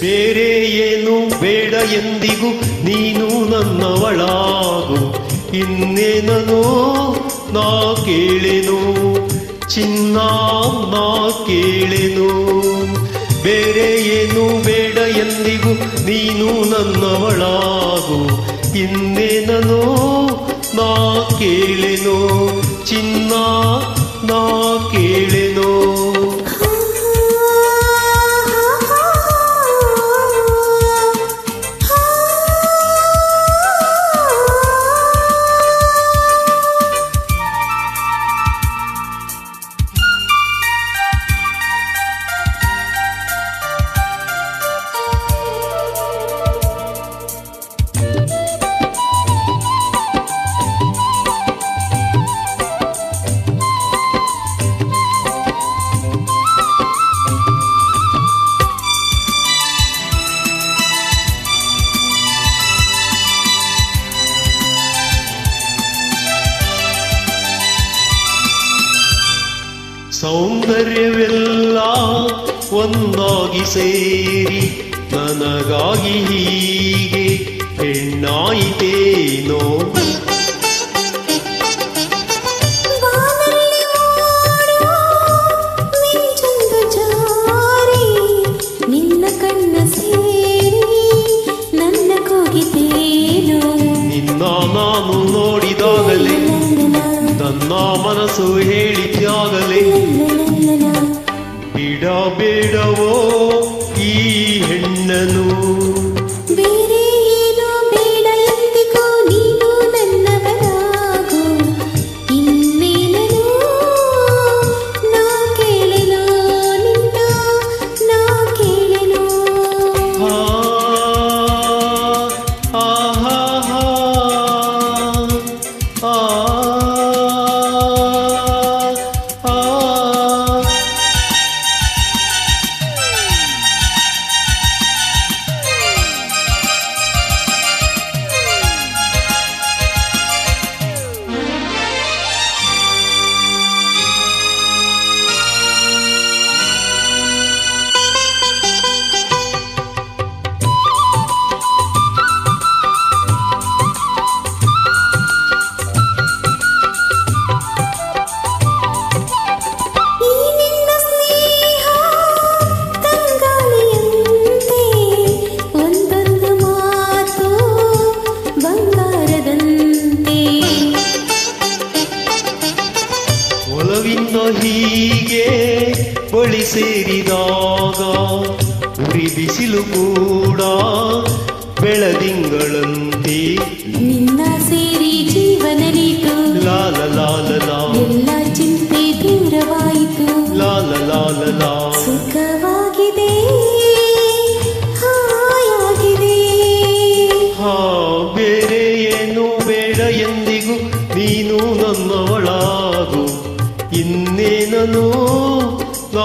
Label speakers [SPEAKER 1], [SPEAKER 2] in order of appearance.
[SPEAKER 1] ಬೇರೆ ಏನು ಬೇಡ ಎಂದಿಗೂ ನೀನು ನನ್ನವಳಾಗು. ಇನ್ನೇನನು ನಾ ಕೇಳೆನು? ಚಿನ್ನ ನಾ ಕೇಳೆನು? ಬೇರೆ ಏನು ಬೇಡ ಎಂದಿಗೂ ನೀನು ನನ್ನವಳಾಗು. ಇನ್ನೇನನು ನಾ ಕೇಳೆನು? ಚಿನ್ನ ನಾ ಕೇಳೆನು? ಸೌಂದರ್ಯವೆಲ್ಲ ಒಂದಾಗಿ ಸೇರಿ ನನಗಾಗಿ ಹೀಗೆ ಹೆಣ್ಣಾಯಿತೇನೋ ನಾನು ನೋಡಿದಾಗಲೇ ನನ್ನ ಮನಸ್ಸು ಹೇಳಿದ್ಯಾಗಲೇ ಬಿಡಬೇಡವೋ ಈ ಹೆಣ್ಣನು. ಬಳಿ ಸೇರಿದಾಗ ಉರಿ ಬಿಸಿಲು ಕೂಡ ಬೆಳದಿಂಗಳಂತೆ.
[SPEAKER 2] ನಿನ್ನ ಸೇರಿ ಜೀವನರಿತು
[SPEAKER 1] ಲಾಲ ಲಾಲ ಲಾ
[SPEAKER 2] ಎಲ್ಲ ಚಿಂತೆ ದೂರವಾಯಿತು.
[SPEAKER 1] ಲಾಲ ಲಾಲ ಲಾ
[SPEAKER 2] ಸುಖವಾಗಿದೆ ಹಾಯಾಗಿದೆ.
[SPEAKER 1] ಹಾ ಬೇರೆ ಏನು ಬೇಡ ಎಂದಿಗೂ ನೀನು ನನ್ನವಳಾಗು.